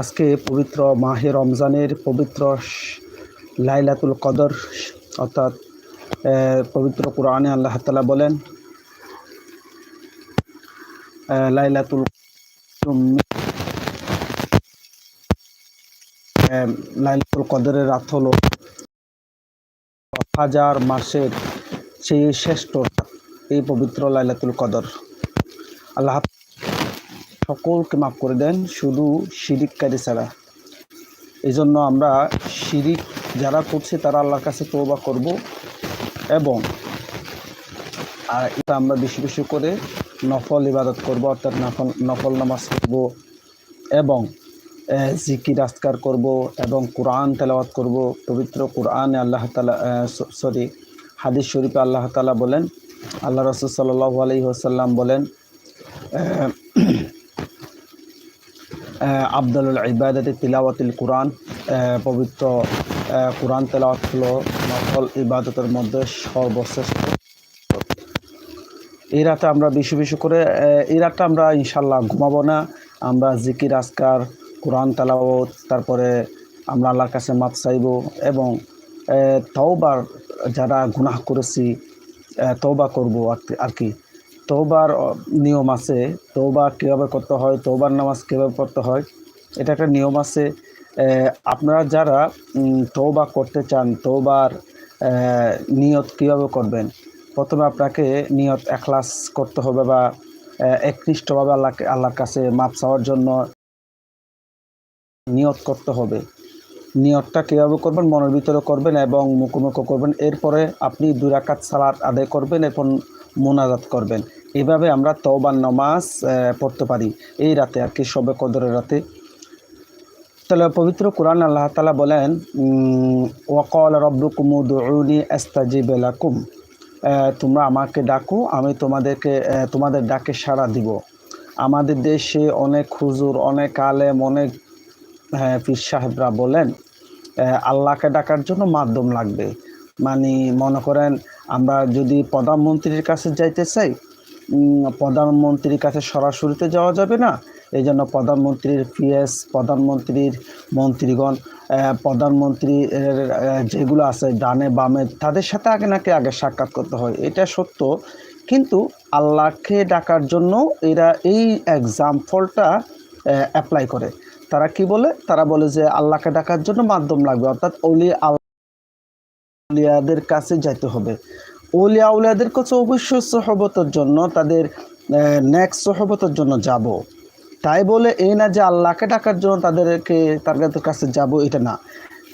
আজকে পবিত্র মাহে রমজানের পবিত্র লাইলাতুল কদর, অর্থাৎ পবিত্র কোরআনে আল্লাহ তালা বলেন লাইলাতুল লাইলাতুল কদরের রাত হল হাজার মাসের সেই শ্রেষ্ঠ এই পবিত্র লাইলাতুল কদর। আল্লাহ সকলকে মাফ করে দেন, শুধু শিরিককারী ছাড়া। এই জন্য আমরা শিরিক যারা করছে, তারা আল্লাহর কাছে তৌবা করব এবং আর এটা আমরা বেশি বেশি করে নফল ইবাদত করব, অর্থাৎ নফল নফল নামাজ করব এবং জিকির আজকার করব এবং কোরআন তেলাওয়াত করব। পবিত্র কোরআনে আল্লাহ তালা সরি, হাদিস শরীফে আল্লাহ তালা বলেন, আল্লাহ রসুল সাল্লাহ আলহি আসাল্লাম বলেন আফদালুল ইবাদতে তিলাওয়াতিল কোরআন পবিত্র কোরআন তেলাওয়াত হলো নফল ইবাদতের মধ্যে সর্বশ্রেষ্ঠ। এই রাতে আমরা বেশি বেশি করে এই রাতটা আমরা ইনশাল্লাহ ঘুমাবো না। আমরা জিকির, আজকার, কোরআন তেলাওয়াত, তারপরে আমরা আল্লাহর কাছে মাপ চাইব এবং তওবার যারা গুনাহ করেছি তওবা করব আর কি। তৌবার নিয়ম আছে। তৌবা কীভাবে করতে হয় তৌবার নামাজ কীভাবে পড়তে হয়, এটা একটা নিয়ম আছে। আপনারা যারা তৌবা করতে চান তৌবার নিয়ত কীভাবে করবেন? প্রথমে আপনাকে নিয়ত, এখলাস করতে হবে বা একনিষ্ঠভাবে আল্লাহকে, আল্লাহর কাছে মাপ চাওয়ার জন্য নিয়ত করতে হবে। নিয়তটা কীভাবে করবেন? মনের ভিতরে করবেন এবং মুখোমুখি করবেন। এরপরে আপনি দুই রাকাত সালাত আদায় করবেন এবং মোনাজাত করবেন। এভাবে আমরা তওবার নামাজ পড়তে পারি। এই রাতে আর কি সবে কদরের রাতে। তাহলে পবিত্র কোরআন আল্লাহ তালা বলেন ওয়াকল রব্বুকুমু দুউনি আস্তাজিব লাকুম। আহ, তোমরা আমাকে ডাকো আমি তোমাদেরকে তোমাদের ডাকে সাড়া দিব। আমাদের দেশে অনেক হুজুর অনেক আলেম অনেক হ্যাঁ পীর সাহেবরা বলেন আল্লাহকে ডাকার জন্য মাধ্যম লাগবে। মানে মনে করেন আমরা যদি প্রধানমন্ত্রীর কাছে যাইতে চাই প্রধানমন্ত্রীর কাছে সরাসরিতে যাওয়া যাবে না। এই জন্য প্রধানমন্ত্রীর পিএস, প্রধানমন্ত্রীর মন্ত্রীগণ প্রধানমন্ত্রী যেগুলো আছে ডানে বামে, তাদের সাথে আগে নাকি আগে সাক্ষাৎ করতে হয়। এটা সত্য। কিন্তু আল্লাহকে ডাকার জন্য এরা এই এক্সাম্পলটা অ্যাপ্লাই করে। তারা কি বলে? তারা বলে যে আল্লাহকে ডাকার জন্য মাধ্যম লাগবে। অর্থাৎ অলি আউলিয়াদের কাছে যাইতে হবে। অলিয়া আউলিয়াদের কাছে অবশ্যই সহবতের জন্য, তাদের নেক্সট সহবতের জন্য যাব। তাই বলে এই না যে আল্লাহকে ডাকার জন্য তাদেরকে, তাদের কাছে যাব, এটা না।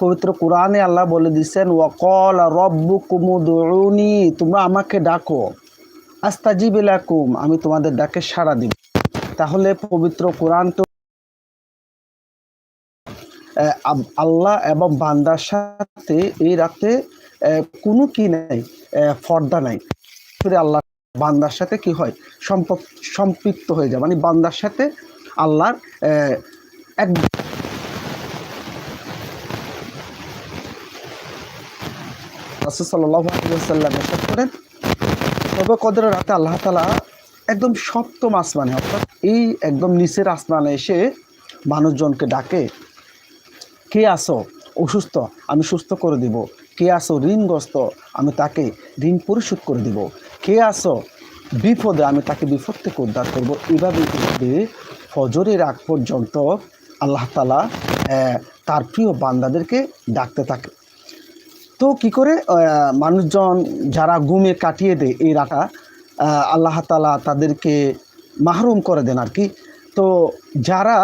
পবিত্র কোরআনে আল্লাহ বলে দিচ্ছেন ওয়াকল রব্বু কুমুদুনি তোমরা আমাকে ডাকো। আস্তাজিবিলাকুম আমি তোমাদের ডাকে সাড়া দিব। তাহলে পবিত্র কোরআন তো আল্লাহ এবং বান্দার সাথে এই রাতে কোনো কি নাই পর্দা নাই। আল্লাহ বান্দার সাথে কি হয়, সম্পক- সম্পৃক্ত হয়ে যায়। মানে বান্দার সাথে আল্লাহর এক এরশাদ করেন, তবে কদরের রাতে আল্লাহ তাআলা একদম সপ্তম আসমানে, অর্থাৎ এই একদম নিচের আসমানে এসে মানুষজনকে ডাকে, কে আসো অসুস্থ? আমি সুস্থ করে দিব। কে আসো ঋণগ্রস্ত, আমি তাকে ঋণ পরিশোধ করে দিব। কে আসো বিপদে, আমি তাকে বিপদ থেকে উদ্ধার করব। এভাবে এভাবে ফজরের আগ পর্যন্ত আল্লাহ তালা তার প্রিয় বান্দাদেরকে ডাকতে থাকে। তো কি করে মানুষজন যারা ঘুমে কাটিয়ে দেয় এই রাটা আল্লাহ তালা তাদেরকে মাহরুম করে দেন আর কি। তো যারা,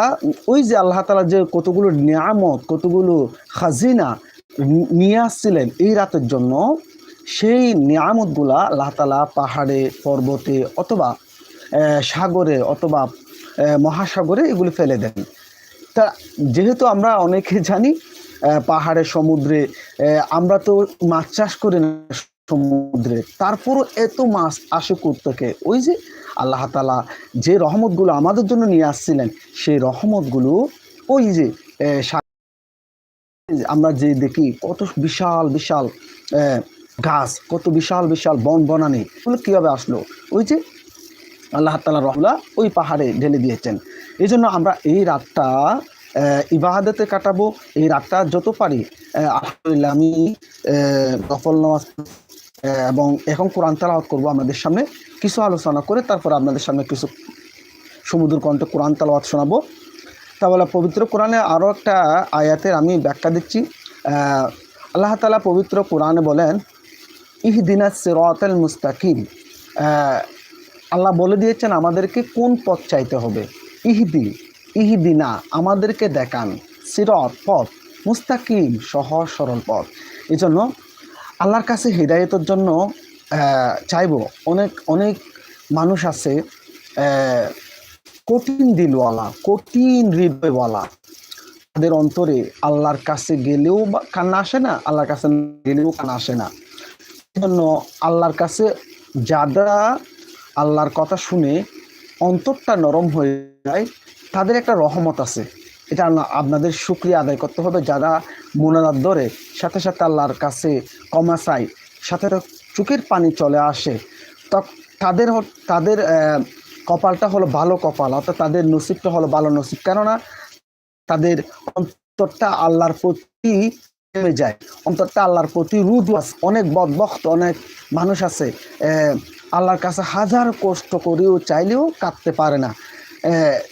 ওই যে আল্লাহ তালা যে কতগুলো নিয়ামত, কতগুলো খাজিনা নিয়ে আসছিলেন এই রাতের জন্য, সেই নিয়ামতগুলা আল্লাহ পাহাড়ে, পর্বতে অথবা সাগরে অথবা মহাসাগরে এগুলি ফেলে দেন। তা যেহেতু আমরা অনেকে জানি পাহাড়ে, সমুদ্রে আমরা তো মাছ চাষ করি না সমুদ্রে, তারপরও এত মাছ আসে থেকে ওই যে আল্লাহ তালা যে রহমতগুলো আমাদের জন্য নিয়ে আসছিলেন, সেই রহমতগুলো ওই যে আমরা যে দেখি কত বিশাল বিশাল গাছ কত বিশাল বিশাল বন বনানি এগুলো কীভাবে আসলো? ওই যে আল্লাহ তালা রহলা ওই পাহাড়ে ঢেলে দিয়েছেন। এই জন্য আমরা এই রাতটা আহ, ইবাদতে কাটাবো এই রাতটা যত পারি আলহামদুলিল্লাহ আমি নফল নামাজ এবং এখন কোরআন তালাওয়াত করব আপনাদের সামনে। কিছু আলোচনা করে তারপর আপনাদের সামনে কিছু সমুদ্র কণ্ঠে কোরআন তালাওয়াত শোনাবো। তাহলে পবিত্র কোরআনে আরও একটা আয়াতের আমি ব্যাখ্যা দিচ্ছি। আল্লাহ তালা পবিত্র কোরআনে বলেন, ইহদিনা সিরাতাল মুস্তাকিম। আল্লাহ বলে দিয়েছেন আমাদেরকে কোন পথ চাইতে হবে? ইহদি, ইহদিনা, আমাদেরকে দেখান। সিরত, পথ, মুস্তাকিম সহজ সরল পথ। এই জন্য আল্লাহর কাছে হৃদায়তের জন্য চাইব। অনেক অনেক মানুষ আছে কঠিন দিলওয়ালা, কঠিন হৃদয়ওয়ালা। তাদের অন্তরে আল্লাহর কাছে গেলেও বা কান্না আসে না, আল্লাহর কাছে গেলেও কান্না আসে না। জন্য আল্লাহর কাছে যারা আল্লাহর কথা শুনে অন্তরটা নরম হয়ে যায়, তাদের একটা রহমত আছে। এটা আল্লাহ- আপনাদের শুক্রিয়া আদায় করতে হবে। যারা মোনাজাত ধরে, সাথে সাথে আল্লাহর কাছে কমা চাই, সাথে চোখের পানি চলে আসে। তাদের তাদের কপালটা হলো ভালো কপাল, অর্থাৎ তাদের নসিবটা হলো ভালো নসিব। কেননা তাদের অন্তরটা আল্লাহর প্রতি নেমে যায়, অন্তরটা আল্লাহর প্রতি রুদ অনেক বদবক্ত অনেক মানুষ আছে আল্লাহর কাছে হাজার কষ্ট করেও চাইলেও কাঁদতে পারে না।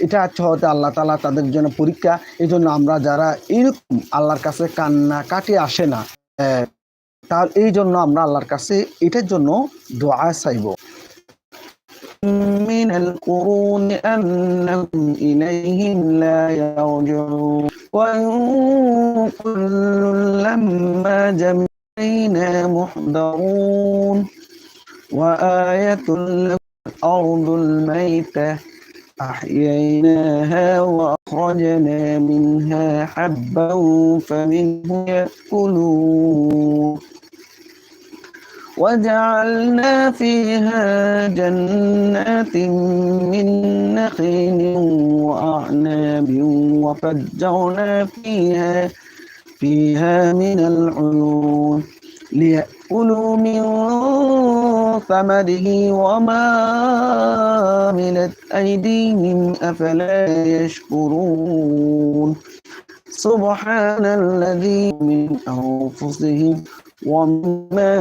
এটা হচ্ছে আল্লাহ তালা তাদের জন্য পরীক্ষা। এই জন্য আমরা যারা এইরকম আল্লাহর কাছে কান্না কাটে আসে না তার এই জন্য আমরা আল্লাহর কাছে এটার জন্য দোয়া চাইব। من القرون أنهم إليهم لا يرجعون. وإن كل لما جمعنا محضرون. وآية الأرض الميتة أحييناها وأخرجنا منها حبا فمنه يأكلون. وجعلنا فيها جنات من نخيل وأعناب وفجرنا فيها فيها من العيون ليأكلوا من ثمره وما عملت أيديهم أفلا يشكرون. سبحان الذي من أنفسهم وما